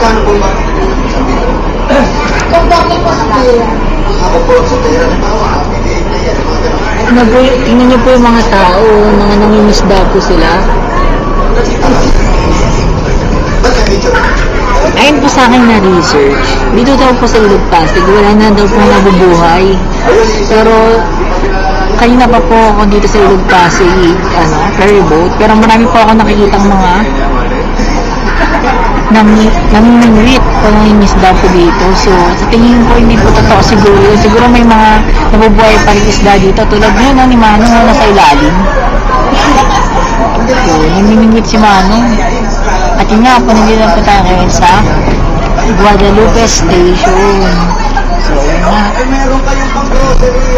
Magkano po ba? Kung bakit po sa pera. Ako po sa pera. Halimbawa, bibigay na yan. Mga ganun. Tingnan niyo po yung mga tao, mga nangingisda po sila. Ba't? Ayon po sa akin na research, dito daw po sa Ilog Pasig, wala na daw po nabubuhay. Pero, kanina pa po ako dito sa Ilog Pasig, ano, ferry boat, pero marami po ako nakikitang mga nami, namimingwit o nangingisda po dito. So, sa tingin ko, hindi po totoo siguro. Siguro may mga nabubuhay pa rin isda dito, tulad nyo, no, ni Manong na nasa ilalim. So, namimingwit si Manong. At yun nga po, nandito na po tayo ngayon sa Guadalupe Station. So, yun nga. Meron kayong pang grocery.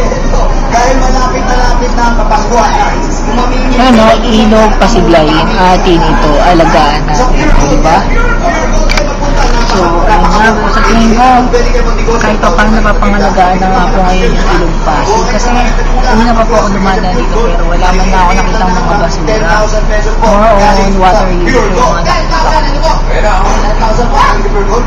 Dahil malapit-malapit na kapaskuhan. Ano, ilog pasiglay atin ito, alagaan natin. Di ba? So, ayun nga sa tingin ko, kahit pa pang napapangalagaan na nga po ngayon yung ilog Pasig. Kasi, una pa po ako dumadaan dito, pero wala man na ako nakita mga basura. 10,000 pesos po. More on water use yung mga nakita ko. Pera, oh, 10,000 po. Ang pure gold.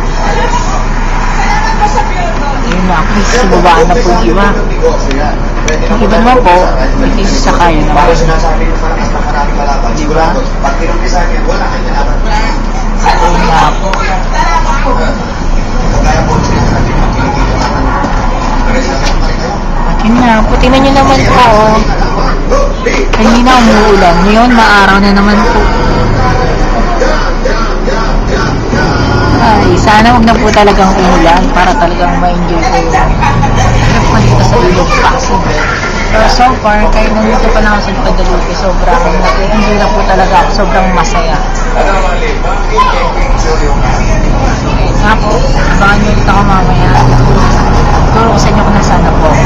Yun na, sa babaan na po yung iba. Negosyo yan. Pwede na Nakita mo po, may isasakay na Bago naman. Di ba? Yun nga po. Naman. Pares na po, tingnan nyo naman po, big. Kanina umuulan. Ngayon, maaraw na naman po. Sana wag na po talagang umulan para talagang ma-enjoy ko trip ko dito sa Ilog Paso. Pero so far, kahit nandito pa lang sa Guadalupe, sobrang nag-enjoy na po talaga ako. Sobrang masaya. Okay, nga po, abangan nyo ulit ako mamaya. Turo ko sa inyo kung nasaan na po ako.